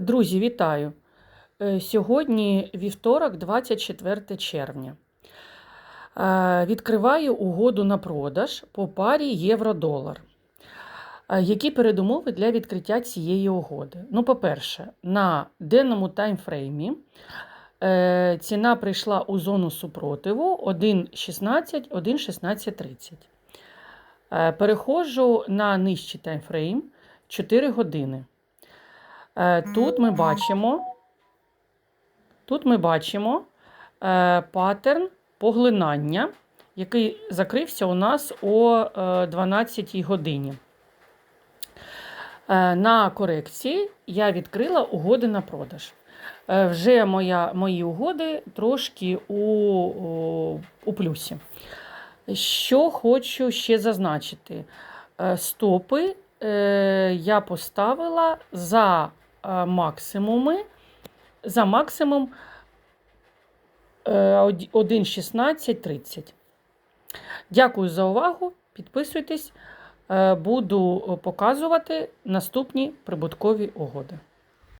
Друзі, вітаю! Е, Сьогодні вівторок, 24 червня. Е, Відкриваю угоду на продаж по парі євро-долар. Е, Які передумови для відкриття цієї угоди? Ну, по-перше, на денному таймфреймі ціна прийшла у зону супротиву 1,16, 1,1630. Е, Переходжу на нижчий таймфрейм 4 години. Е, Тут ми бачимо, тут ми бачимо е, паттерн поглинання, який закрився у нас о 12 годині. Е, На корекції я відкрила угоди на продаж. Вже моя, мої угоди трошки у, у, у плюсі. Що хочу ще зазначити? Стопи я поставила за максимуми, за максимум е, 1,1630. Дякую за увагу. Підписуйтесь, Е, буду показувати наступні прибуткові угоди.